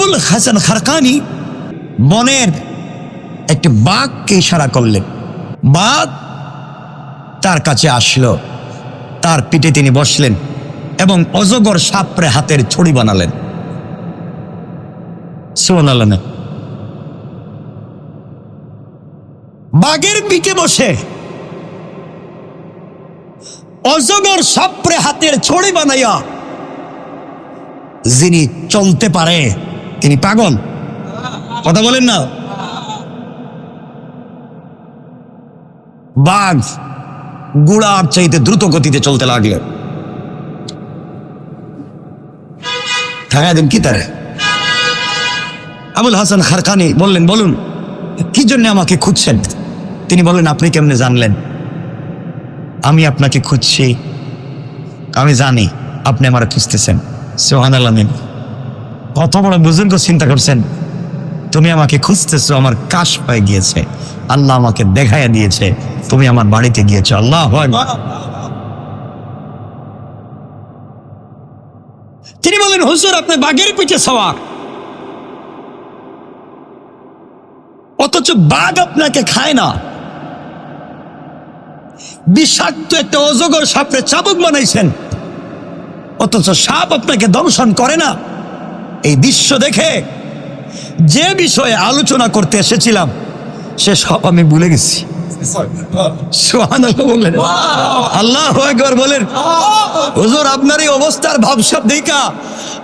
আবুল হাসান খারকানি বনের একটি বাঘকে ইশারা করলেন। বাঘ তার কাছে আসলো। তার পিঠে তিনি বসলেন এবং অজগর সাপরে হাতের ছড়ি বানালেন। সোনালেন বাঘের পিঠে বসে অজগর সাপরে হাতের ছড়ি বানাইয়া যিনি চলতে পারে তিনি পাগল? কথা বলেন না। বাঘ গুড়ার চাইতে দ্রুত গতিতে চলতে লাগলে। কি তারে? আবুল হাসান খারখানি বললেন, বলুন, কি জন্য আমাকে খুঁজছেন? তিনি বললেন, আপনি কেমনে জানলেন? আমি আপনাকে খুঁজছি। আমি জানি আপনি আমার খুঁজতেছেন। সোহান আলমিন কত বড় বুজুর্গ চিন্তা করছেন? তুমি আমাকে খুঁজতেছো, আমার কাশ পায়ে গিয়েছে। আল্লাহ আমাকে দেখাইয়া দিয়েছে, তুমি আমার বাড়িতে গিয়েছো। আল্লাহ তিনি বলেন, হুজুর, আপনি বাঘের পিঠে সওয়ার। অথচ বাঘ আপনাকে খায় না। বিষাক্ত একটা অজগর সাপরে চাবুক বানাইছেন। অথচ সাপ আপনাকে দংশন করে না। এই দৃশ্য দেখে যে বিষয়ে আলোচনা করতে এসেছিলাম, সে সব আমি ভুলে গেছি। বললেন আল্লাহ একবার বলেন, হুজুর, আপনার এই অবস্থার ভাবসাব দেখা,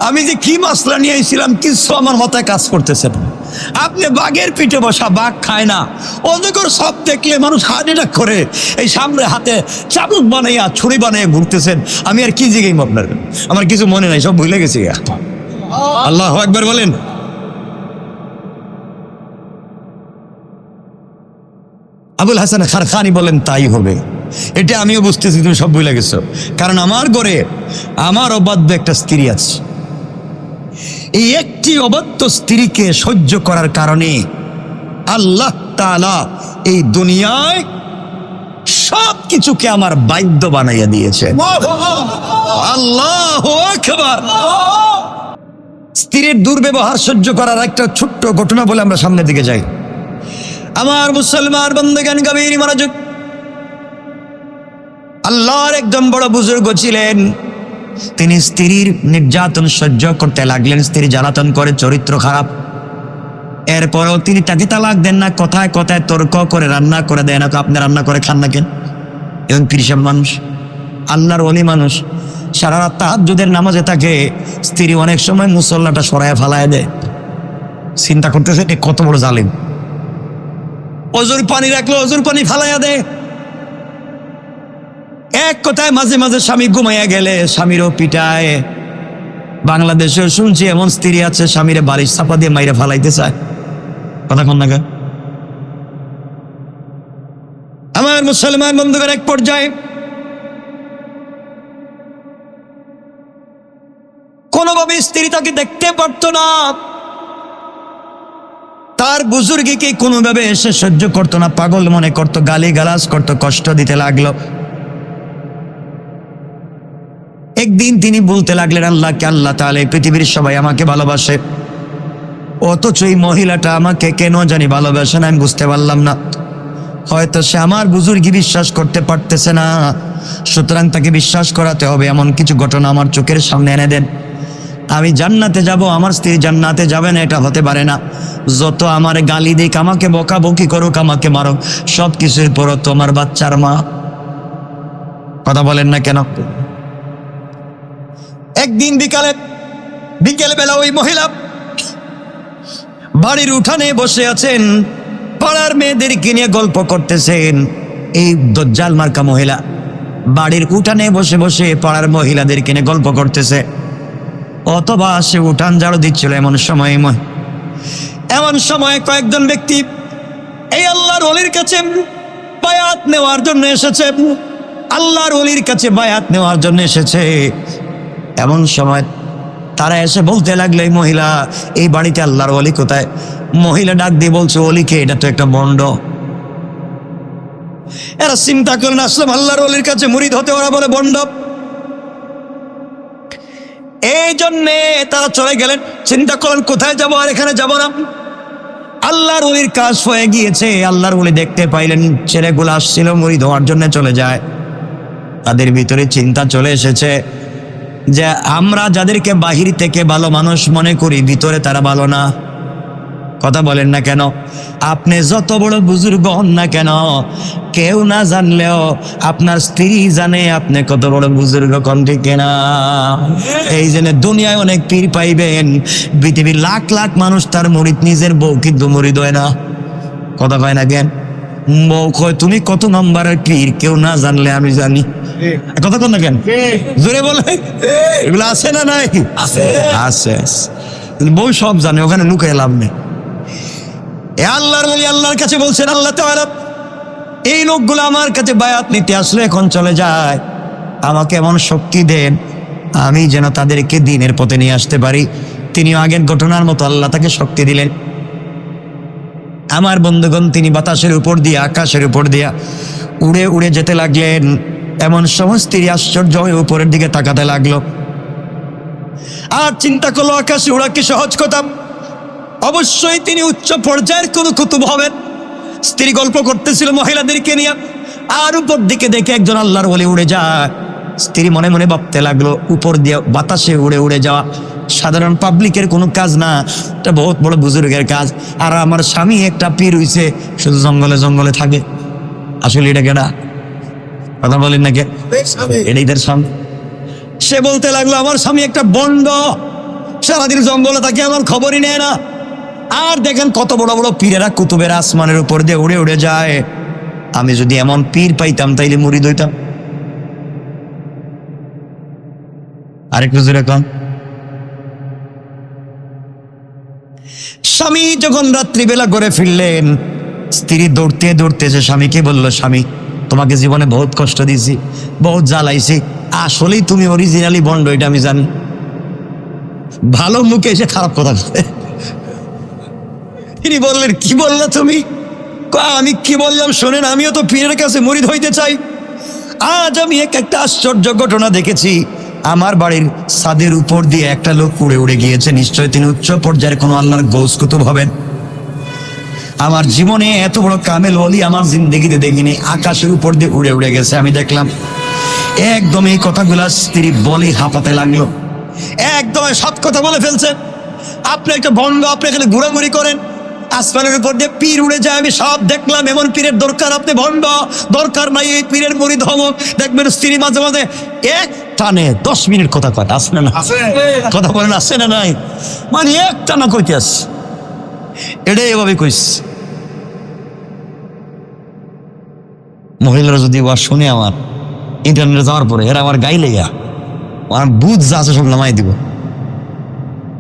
আমি যে কি মাসলা নিয়ে আইছিলাম কিছু আমার মাথায় কাজ করতেছে। আপনি বাঘের পিঠে বসা বাঘ খায় না। অজগর সব দেখলে মানুষ হার্ট অ্যাটাক করে। এই সামনে হাতে চাবুক বানাইয়া ছুরি বানাইয়া ঘুরতেছেন। আমি আর কি জিগাইম আপনার? আমার কিছু মনে নাই, সব ভুলে গেছি। আল্লাহ একবার বলেন। আবুল হাসান খারখানি বলেন তাই হবে। এটা আমিও বুঝতেছি তুমি সব ভুলে গেছো। কারণ আমার ঘরে আমার অবাধ্য একটা স্ত্রী আছে। এই একটি অবাধ্য স্ত্রীকে সহ্য করার কারণে আল্লাহ তাআলা এই দুনিয়ায় সব কিছুকে আমার বাধ্য বানাইয়া দিয়েছে আল্লাহ স্ত্রীর দুর্ব্যবহার সহ্য করার একটা ছোট্ট ঘটনা বলে আমরা সামনের দিকে যাই। আমার মুসলমান বন্ধগান গভীর মনোযোগ। আল্লাহর একজন বড় বুজুর্গ ছিলেন। তিনি স্ত্রীর নির্যাতন সহ্য করতে লাগলেন, স্ত্রী জ্বালাতন করে, চরিত্র খারাপ। এরপরও তিনি তাকে তালাক দেন না, কথায় কথায় তর্ক করে, রান্না করে দেয় না আপনি রান্না করে খান না কেন? এবং কৃষক মানুষ, আল্লাহর অলি মানুষ। সারা রাত তাহাজ্জুদের নামাজে থাকে স্ত্রী অনেক সময় মুসল্লাটা সরায় ফালায় দেয়। চিন্তা করতেছে এ কত বড় জালিম। অজুর পানি রাখল, অজুর পানি ফালাইয়া দে এক কথায় মাঝে মাঝে স্বামী ঘুমাইয়া গেলে স্বামীরও পিটায়। বাংলাদেশে শুনছি এমন স্ত্রী আছে, স্বামীরে বাড়ির চাপা দিয়ে মাইরে ফালাইতে চায়। কথা কন আমার মুসলমান বন্ধুদের এক পর্যায়ে স্ত্রী তাকে দেখতে পারতো না। তার বুজুর্গকে কোনোভাবে এসে সহ্য করতো না, পাগল মনে করতো গালি গালাজ করতো, কষ্ট দিতে লাগল। একদিন তিনি বলতে লাগলেন, আল্লাহকে আল্লাহ তাহলে পৃথিবীর সবাই আমাকে ভালোবাসে। অথচ এই মহিলাটা আমাকে কেন জানি ভালোবাসে না, আমি বুঝতে পারলাম না। হয়তো সে আমার বুজুর্গি বিশ্বাস করতে পারতেছে না। সুতরাং তাকে বিশ্বাস করাতে হবে, এমন কিছু ঘটনা আমার চোখের সামনে এনে দেন। আমি জান্নাতে যাব, আমার স্ত্রী জান্নাতে যাবে না, এটা হতে পারে না। যত আমার গালি দিক, আমাকে বকা বকি করুক, আমাকে মারো সব কিছুর পর তোমার বাচ্চার মা। কথা বলেন না কেন? একদিন বিকালে, বিকেল বেলা ওই মহিলা বাড়ির উঠানে বসে আছেন, পাড়ার মেয়েদেরকে নিয়ে গল্প করতেছেন। এই দজ্জাল মার্কা মহিলা বাড়ির উঠানে বসে বসে পাড়ার মহিলাদেরকে নিয়ে গল্প করতেছে। অথবা সে উঠান ঝাড়ু দিচ্ছিল এমন সময় এমন সময় কয়েকজন ব্যক্তি এই আল্লাহর অলির কাছে বায়াত নেওয়ার জন্য এসেছে। আল্লাহর অলির কাছে বায়াত নেওয়ার জন্য এসেছে। এমন সময় তারা এসে বলতে লাগল, এই মহিলা, এই বাড়িতে আল্লাহর অলি কোথায়? মহিলা ডাক দিয়ে বলছে অলিকে এটা তো একটা বন্ড। এরা চিন্তা করলেন, আসলাম আল্লাহর অলির কাছে, মুরিদ হতে ওরা বলে বন্ড। এই জন্যে তারা চলে গেলেন। চিন্তা করেন কোথায় যাব আর এখানে যাব না? আল্লাহর ওলির কাজ হয়ে গিয়েছে। আল্লাহর উলি দেখতে পাইলেন, ছেলেগুলো আসছিল, মুড়ি ধোয়ার জন্য চলে যায়। তাদের ভিতরে চিন্তা চলে এসেছে যে, আমরা যাদেরকে বাহির থেকে ভালো মানুষ মনে করি, ভিতরে তারা ভালো না। কথা বলেন না কেন? আপনি যত বড় বুজুর্গ হন না কেন? কেউ না জানলেও আপনার স্ত্রী জানে আপনি কত বড় বুজুর্গ কন ঠিক কিনা? এই জন্য দুনিয়ায় অনেক পীর পাইবেন। পৃথিবীর লাখ লাখ মানুষ তার মরিদ নিজের বউ কিন্তু মরিদ হয় না। কথা কয় না কেন? বউ কয় তুমি কত নম্বরের পীর? কেউ না জানলে আমি জানি। কথা কন না কেন? জোরে বলে এগুলো আছে না নাই? আছে। আছে। বউ সব জানে ওখানে লুকে লাভ নেই। এ আল্লাহর বলি আল্লাহর কাছে বলছেন, আল্লাহ তাআলা, এই লোকগুলো আমার কাছে বায়াত নিতে আসলে এখন চলে যায়। আমাকে এমন শক্তি দেন, আমি যেন তাদেরকে দিনের পথে নিয়ে আসতে পারি। তিনি আগের ঘটনার মতো আল্লাহ তাকে শক্তি দিলেন। আমার বন্ধুগণ, তিনি বাতাসের উপর দিয়ে, আকাশের উপর দিয়া উড়ে উড়ে যেতে লাগলেন। এমন সমস্ত আশ্চর্য হয়ে উপরের দিকে তাকাতে লাগল। আর চিন্তা করল আকাশে উড়া কি সহজ কথা? অবশ্যই তিনি উচ্চ পর্যায়ের কোনো কুতুব হবেন। স্ত্রী গল্প করতেছিল মহিলাদেরকে নিয়ে আর উপর দিকে দেখে একজন আল্লাহর বলে উড়ে যায়। স্ত্রী মনে মনে ভাবতে লাগল উপর দিয়ে বাতাসে উড়ে উড়ে যাওয়া সাধারণ পাবলিকের কোনো কাজ না এটা বহুত বড় বুজুর্গের কাজ। আর আমার স্বামী একটা পীর হইছে শুধু জঙ্গলে জঙ্গলে থাকে। আসলে এটা কেনা কথা বলেন না কে? এটাই তার স্বামী। সে বলতে লাগল আমার স্বামী একটা বন্ড। সারাদিন জঙ্গলে থাকে আমার খবরই নেয় না। আর দেখেন কত বড় বড় পীরেরা কুতুবের আসমানের উপর দিয়ে উড়ে উড়ে যায়। আমি যদি এমন পীর পাইতাম, তাইলে মুড়ি দইতাম। স্বামী যখন রাত্রিবেলা করে ফিরলেন, স্ত্রী দৌড়তে দৌড়তে যে স্বামীকে বলল, স্বামী, তোমাকে জীবনে বহুত কষ্ট দিয়েছি, বহুত জ্বালাইছি। আসলেই তুমি অরিজিনালি বন্ড এটা আমি জানি। ভালো মুখে এসে খারাপ কথা বলে। তিনি বললেন, কি বললে তুমি? আমি কি বললাম শোনেন, আমিও তো পীরের কাছে মরিদ হইতে চাই। আজ আমি এক একটা আশ্চর্য ঘটনা দেখেছি। আমার বাড়ির ছাদের উপর দিয়ে একটা লোক উড়ে উড়ে গিয়েছে। নিশ্চয় তিনি উচ্চ পর্যায়ের কোনো আল্লাহর গৌস কুতুব হবেন। আমার জীবনে এত বড় কামেল অলি আমার জিন্দগিতে দেখিনি। আকাশের উপর দিয়ে উড়ে উড়ে গেছে। আমি দেখলাম, একদম এই কথাগুলা স্ত্রী বলে হাঁপাতে লাগল। একদম সব কথা বলে ফেলছে। আপনি একটা বন্ধ আপনি এখানে ঘোরাঘুরি করেন। আসমানের উপর দিয়ে পীর উড়ে যায় আমি সব দেখলাম এমন পীরের দরকার আপনি ভণ্ড দরকার নাই এই পীরের মরি ধমক দেখবেন স্ত্রী মাঝে মাঝে এক টানে দশ মিনিট কথা কয় আসে না কথা বলেন আসে না নাই? মানে এক টানা কইতে আস এটাই এভাবে কইস মহিলারা যদি ওয়া শুনে আমার ইন্টারনেটে যাওয়ার পরে এরা আমার গাইলে গা আমার বুঝ যা আছে সব নামাই দিব।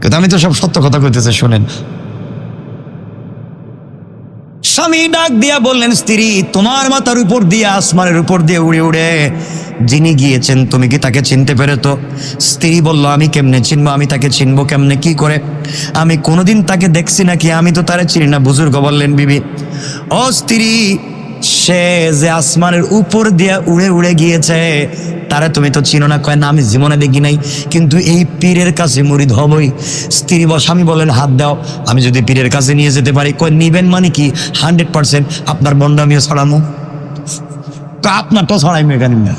কিন্তু আমি তো সব সত্য কথা কইতেছে শুনেন। স্বামী ডাক দিয়া বললেন, স্ত্রী, তোমার মাথার উপর দিয়ে, আসমানের উপর দিয়ে উড়ে উড়ে যিনি গিয়েছেন, তুমি কি তাকে চিনতে পেরে তো স্ত্রী বলল, আমি কেমনে চিনবো? আমি তাকে চিনবো কেমনে? কি করে? আমি কোনোদিন তাকে দেখছি নাকি? আমি তো তারে চিনি না। বুজুর্গ বললেন, বিবি, ও স্ত্রী সে যে আসমানের উপর দিয়ে উড়ে উড়ে গিয়েছে, তারা তুমি তো চিনো না, কয় না, আমি জীবনে দেখি নাই। কিন্তু এই পীরের কাছে মুরিদ হবই। স্ত্রী বা স্বামী বলেন, হাত দাও, আমি যদি পীরের কাছে নিয়ে যেতে পারি। কয়, নিবেন মানে কি? হান্ড্রেড পার্সেন্ট আপনার বন্ডামিও ছড়ামো। কা, আপনার তো ছড়াইমো এখানে। না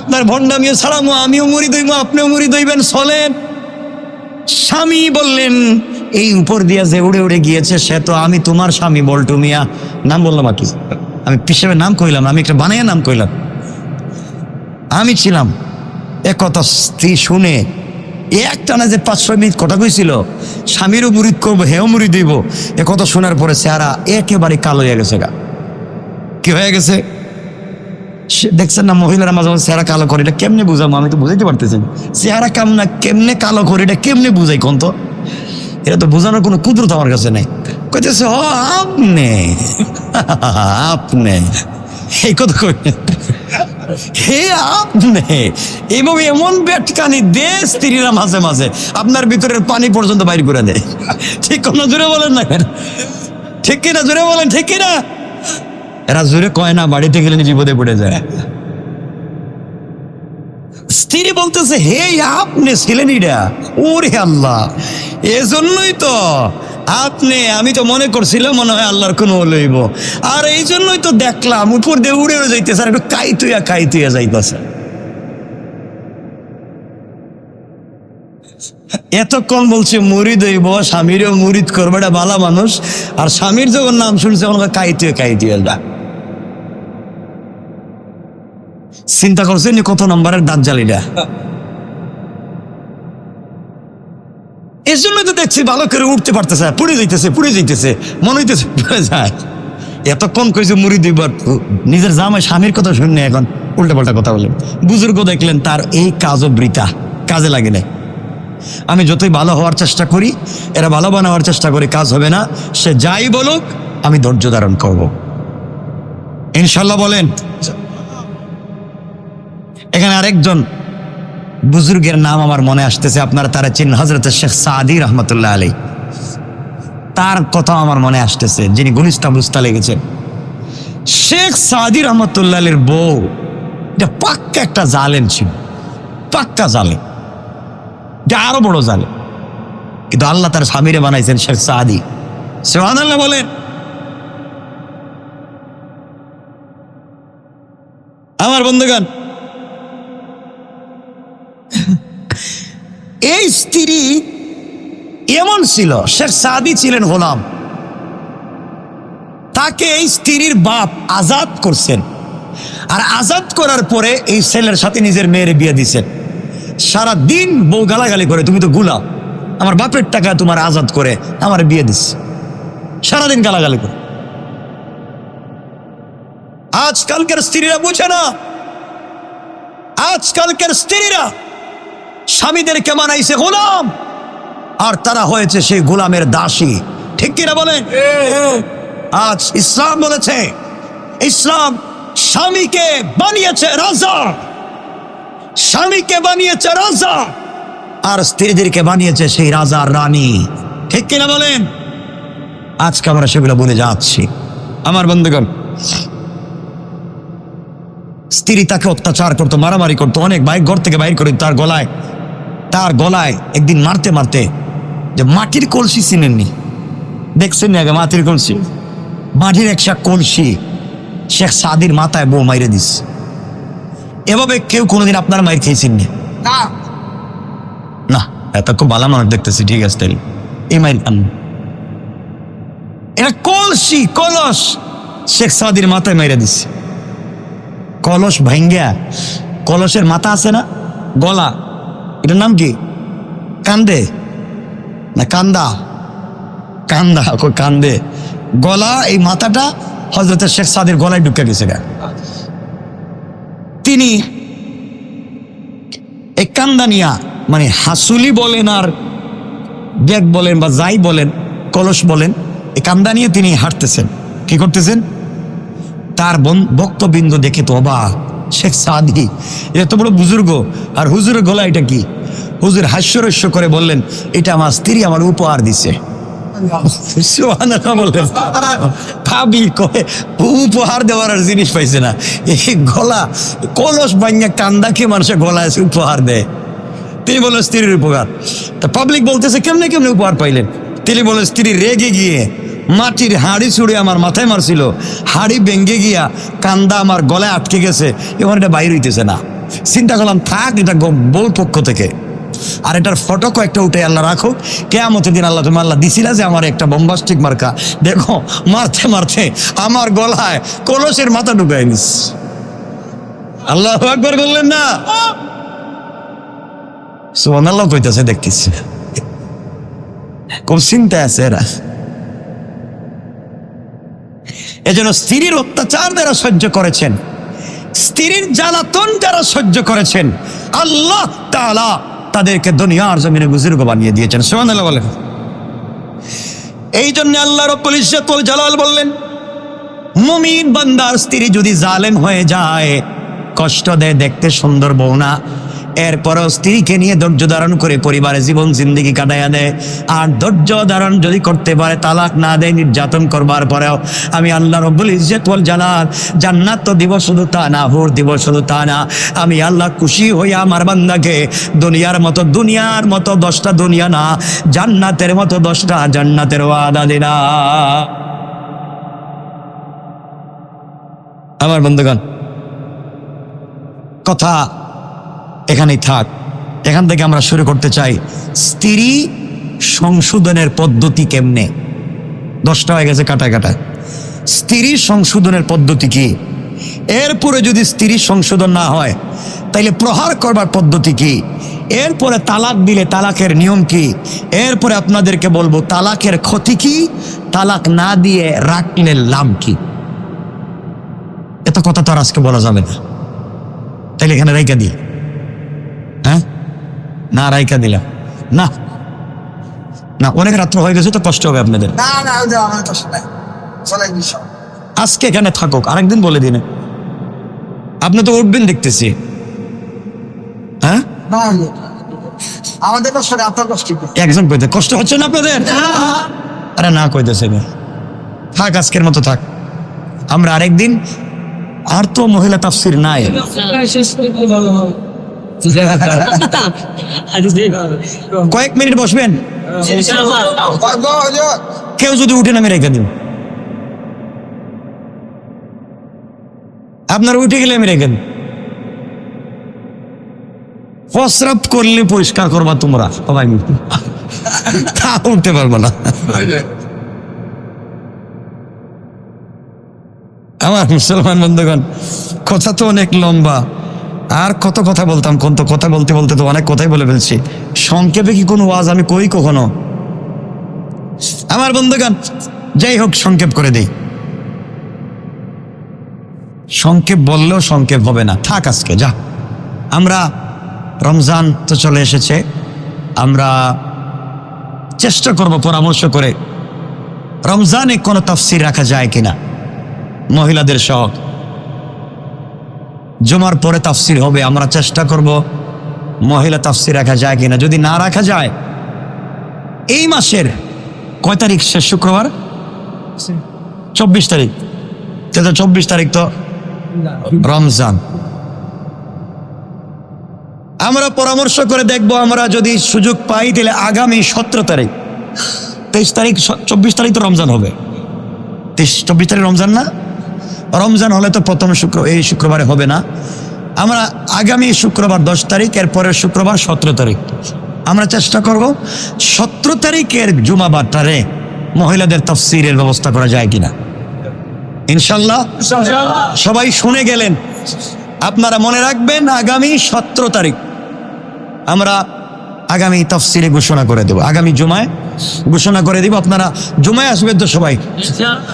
আপনার ভণ্ডামিও ছড়ামো, আমিও মুড়ি দইমো, আপনিও মুড়ি দইবেন, চলেন। স্বামী বললেন এই উপর দিয়া যে উড়ে উড়ে গিয়েছে, সে তো আমি তোমার স্বামী বল্টু মিয়া। নাম বললাম আর কি। আমি পিসেবের নাম কইলাম আমি একটা বানাইয়া নাম কইলাম। আমি ছিলাম এ কথা স্ত্রী শুনে একটা না যে পাঁচ ছয় মিনিট কথা কইছিল, স্বামীরও মুড়িদ করব, হেও মুড়ি দিব এ কথা শোনার পরে চেহারা একেবারে কালো হয়ে গেছে গা। কি হয়ে গেছে? দেখছেন না, মহিলারা মাঝে মাঝে চেহারা কালো করে, এটা কেমনে বুঝাবো? আমি তো বুঝাইতে পারতেছি। চেহারা কামনা কেমনে কালো করে, এটা কেমনে বুঝাই কোন তো? এটা তো বোঝানোর কোনো কুদরত আমার কাছে নাই। কইতেছে, ও, আপনি। আপনি। এই কথা কই? হে আপনি। এইভাবে এমন বেটকানি দে স্ত্রীরা মাঝে মাঝে আপনার ভিতরের পানি পর্যন্ত বাইর করে দেয়। ঠিক কোনো জোরে বলেন না ঠিক কিনা? জোরে বলেন, ঠিক কিনা? এরা জোরে কয় না, বাড়িতে গেলে বিপদে পড়ে যায়। স্ত্রী বলতেছে, হে আপনি ছিলেন এটা ওরে আল্লাহ, এজন্যই তো আপনি, আমি তো মনে করছিলাম মনে হয় আল্লাহর কোনো লইব। আর এই জন্যই তো দেখলাম, উপর দিয়ে উড়ে যাইতেছে, আর একটু কাইতুয়া কাইতুয়া যাইতেছে। এতক্ষণ বলছে, মুরিদ হইব, স্বামীরও মুরিদ করবে, এটা ভালো মানুষ। আর স্বামীর যখন নাম শুনছে, মনে হয় কাইতুয়া চিন্তা করছেন যে কত নম্বরের দাঁত জালিটা এর জন্য তো দেখছি ভালো করে উঠতে পারতেছে না, পুড়ে যাইতেছে পুড়ে যাইতেছে মনে হইতেছে পুড়ে যায়। এতক্ষণ কইছে মুড়ি দুইবার নিজের জামাই স্বামীর কথা শুনলে এখন উল্টা পাল্টা কথা বলেন বুজুর্গ দেখলেন তার এই কাজও বৃতা কাজে লাগে না আমি যতই ভালো হওয়ার চেষ্টা করি এরা ভালো বানাবার চেষ্টা করি কাজ হবে না। সে যাই বলুক আমি ধৈর্য ধারণ করব। ইনশাল্লাহ বলেন এখানে আরেকজন বুজুর্গের নাম আমার মনে আসতেছে, আপনারা তারা চিন হজরত শেখ সাদি রহমতুল্লাহ আলী তার কথা আমার মনে আসতেছে, যিনি গুলিস্তা বুস্তা লেগেছেন শেখ সাদি রহমতুল্লাহ আলীর বউ, এটা পাক্কা একটা জালেন ছিল, পাক্কা জালেম, এটা আরও বড় জালেম। কিন্তু আল্লাহ তার স্বামীরে বানাইছেন শেখ সাদি। সোহান আল্লাহ বলেন। আমার বন্ধুগণ এই স্ত্রী এমন ছিল শেখ সাদি ছিলেন গোলাম। তাকে এই স্ত্রীর বাপ আজাদ করছেন। আর আজাদ করার পরে এই ছেলের সাথে নিজের মেয়ের বিয়ে দিছেন। সারা দিন বউ গালাগালি করে, তুমি তো গুলাম আমার বাপের টাকা তোমার আজাদ করে, আমার বিয়ে দিস। সারাদিন গালাগালি করে। আজকালকার স্ত্রীরা বুঝে না। আজকালকার স্ত্রীরা স্বামীদেরকে মানাইছে গোলাম। আর তারা হয়েছে সেই গোলামের দাসী। ঠিক কিনা বলেন? আজ ইসলাম বলেছে ইসলাম স্বামীকে বানিয়েছে রাজা। স্বামীকে বানিয়েছে রাজা। আর স্ত্রীদেরকে বানিয়েছে সেই রাজার রানী। ঠিক কিনা বলেন? আজকে আমরা সেগুলো বলে যাচ্ছি। আমার বন্ধুগণ স্ত্রী তাকে অত্যাচার করতো মারামারি করতো অনেক বাইক ঘর থেকে বাইর করে তার গলায় তার গলায় একদিন মারতে মারতে যে মাটির কলসি চিনেননি। দেখছেন আগে মাটির কলসি? মাটির একটা কলসি শেখ সাদির মাথায় বউ মাইরে দিস এভাবে কেউ কোনোদিন আপনার মায়ের খেয়েছেন নি। না এত খুব ভালো মানুষ দেখতেছি ঠিক আছে তাই এই মায়ের খান এটা কলসি কলস শেখ সাদির মাথায় মাইরে দিছে। কলস ভাঙ্গা কলসের মাথা আছে না? গলা। এটার নাম কি? কান্দে? না, কান্দা। কান্দা কান্দে। গলা, এই মাথাটা হজরত শেখ সাদের গলায় ঢুকে গেছে তিনি এই কান্দা নিয়া মানে হাসুলি বলেন আর ব্যাগ বলেন বা যাই বলেন, কলস বলেন, এই কান্দা নিয়ে তিনি হাঁটতেছেন। কি করতেছেন? তার বন- ভক্তবৃন্দ দেখে তো অবাক। শেখ সাদি। এত বড় বুজুর্গ। আর হুজুরের গলা এটা কি? হুজুর হাস্যরস্য করে বললেন, এটা আমার স্ত্রী আমার উপহার দিছে। উপহার দেওয়ার আর জিনিস পাইছে না। এই গলা, কলস ভাঙা কান্দাকে মানুষের গলায় এসে উপহার দেয়। তিনি বললেন, স্ত্রীর উপহার। তা পাবলিক বলতেছে, কেমনে কেমনে উপহার পাইলেন? তিনি বলেন স্ত্রী রেগে গিয়ে মাটির হাড়ি ছুড়ে আমার মাথায় মারছিল। হাড়ি ভেঙ্গে গিয়া কান্দা আমার গলায় আটকে গেছে। এবার এটা বাইর হইতেছে না। চিন্তা করলাম, থাক, এটা বউ পক্ষ থেকে। আর এটার ফটো কয়েকটা উঠে আল্লাহ রাখো কেয়ামতের দিন আল্লাহ তুমি আল্লাহ দিছিলা যে আমার একটা বোম্বাস্টিক মার্কা। দেখো, মারতে মারতে আমার গলায় কলসের মাথা ঢুকাই নিস। আল্লাহ একবার বললেন না। সোহান আল্লাহ কইতেছে, দেখতেছি। খুব চিন্তায় আছে এরা। এজন্য স্ত্রীর অত্যাচার যারা সহ্য করেছেন, স্ত্রীর জ্বালাতন যারা সহ্য করেছেন, আল্লাহ তালা তাদেরকে দুনিয়ার জমিনে বুজুর্গ বানিয়ে দিয়েছেন। সুবহানাল্লাহ বলেন। এই জন্য আল্লাহ রব্বুল ইজ্জতুল জালাল বললেন, মুমিন বান্দার স্ত্রী যদি জালেম হয়ে যায়, কষ্ট দেয়, দেখতে সুন্দর বউ না। এরপরও স্ত্রীকে নিয়ে ধৈর্য ধারণ করে পরিবারে জীবন জিন্দিগি কাটাইয়া দেয়। আর ধৈর্য ধারণ যদি করতে পারে, তালাক না দেয়, নির্যাতন করবার পরেও আমি আল্লাহ রব্বুল ইজ্জত বল জালাল, জান্নাত তো দিব শুধু তা না, হুর দিব শুধু তা না। আমি আল্লাহ খুশি হইয়া আমার বান্দাকে দুনিয়ার মতো দুনিয়ার মতো দশটা দুনিয়া না, জান্নাতের মতো দশটা জান্নাতের ওয়াদা দিনা আমার বন্ধুগণ, কথা এখানেই থাক। এখান থেকে আমরা শুরু করতে চাই, স্ত্রী সংশোধনের পদ্ধতি কেমনে? দশটা হয়ে গেছে কাটা কাটা স্ত্রী সংশোধনের পদ্ধতি কি? এরপরে যদি স্ত্রী সংশোধন না হয়, তাইলে প্রহার করবার পদ্ধতি কি? এরপরে তালাক দিলে তালাকের নিয়ম কি? এরপরে আপনাদেরকে বলব, তালাকের ক্ষতি কি? তালাক না দিয়ে রাখলে লাভ কি? এত কথা তো আর আজকে বলা যাবে না। তাইলে এখানে রেখে দিই। হ্যাঁ না রাইকা দিলাম না না অনেক রাত্র হয়ে গেছে তো কষ্ট হবে আপনাদের না না আমার তো শোনাই আজকে এখানে থাকুক আরেকদিন বলে দিনে আপনি তো উঠবেন দেখতেছি হ্যাঁ না আমাদের শোনে আপনার কষ্ট একজন কইতে কষ্ট হচ্ছে না আপনাদের আরে না কইতেছে না থাক আজকের মতো থাক আমরা আরেকদিন আর তো মহিলা তাফসির নাই কয়েক মিনিট বসবেন? কেউ যদি উঠে নামে রেখে দিন। আপনারা উঠে গেলে আমি রেখে প্রস্রাব করলে পরিষ্কার করবা তোমরা। সবাই তা উঠতে পারব না। আমার মুসলমান বন্ধুগণ, কথা তো অনেক লম্বা। আর কত কথা বলতাম, কোন তো কথা বলতে বলতে তো অনেক কথাই বলে ফেলছি। সংক্ষেপে কি কোনো ওয়াজ আমি কই কখনো? আমার বন্ধুগণ, যাই হোক, সংক্ষেপ করে দেই। সংক্ষেপ বললেও সংক্ষেপ হবে না। থাক আজকে, যা। আমরা রমজান তো চলে এসেছে। আমরা চেষ্টা করব পরামর্শ করে রমজানে কোনো তফসির রাখা যায় কিনা। মহিলাদের সহ জমার পরে তাফসির হবে, আমরা চেষ্টা করব মহিলা তাফসির রাখা যায় কিনা। যদি না রাখা যায়, এই মাসের কয় তারিখ শেষ শুক্রবার? চব্বিশ তারিখ। তাহলে চব্বিশ তারিখ তো রমজান। আমরা পরামর্শ করে দেখব, আমরা যদি সুযোগ পাই, তাহলে আগামী সতেরো তারিখ। তেইশ তারিখ, চব্বিশ তারিখ তো রমজান হবে। তেইশ, চব্বিশ তারিখ রমজান না? রমজান হলে তো প্রথম শুক্র এই শুক্রবারে হবে না। আমরা আগামী শুক্রবার দশ তারিখ এর পরের শুক্রবার সতেরো তারিখ। আমরা চেষ্টা করব সতেরো তারিখের জুমাবারটারে মহিলাদের তফসিরের ব্যবস্থা করা যায় কিনা। ইনশাল্লাহ সবাই শুনে গেলেন। আপনারা মনে রাখবেন আগামী সতেরো তারিখ আমরা আগামী তফসিরে ঘোষণা করে দেব। আগামী জুমায় ঘোষণা করে দিব। আপনারা জুমায় আসবেন তো সবাই।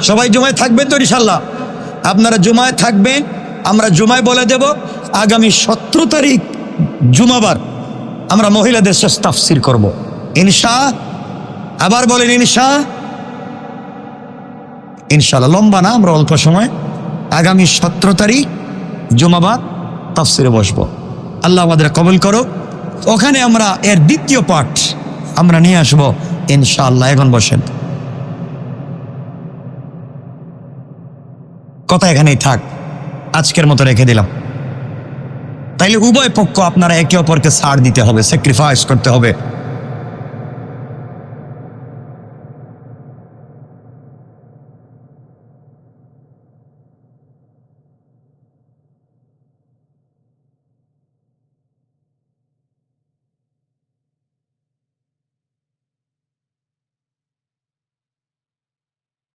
সবাই জুমায় থাকবেন তো ইনশাল্লাহ। আপনারা জুমায় থাকবেন, আমরা জুমায় বলে দেব, আগামী সতেরো তারিখ জুমাবার আমরা মহিলাদের শেষ তাফসির করব। ইনশা, আবার বলেন ইনশা। ইনশাল্লাহ লম্বা না, আমরা অল্প সময়। আগামী সতেরো তারিখ জুমাবাদ তাফসিরে বসবো। আল্লাহ আমাদের কবল করো ওখানে আমরা এর দ্বিতীয় পাঠ আমরা নিয়ে আসব, ইনশাআল্লাহ, এখন বসেন। কথা এখানেই থাক। আজকের মতো রেখে দিলাম। তাইলে উভয় পক্ষ আপনারা একে অপরকে ছাড় দিতে হবে স্যাক্রিফাইস করতে হবে।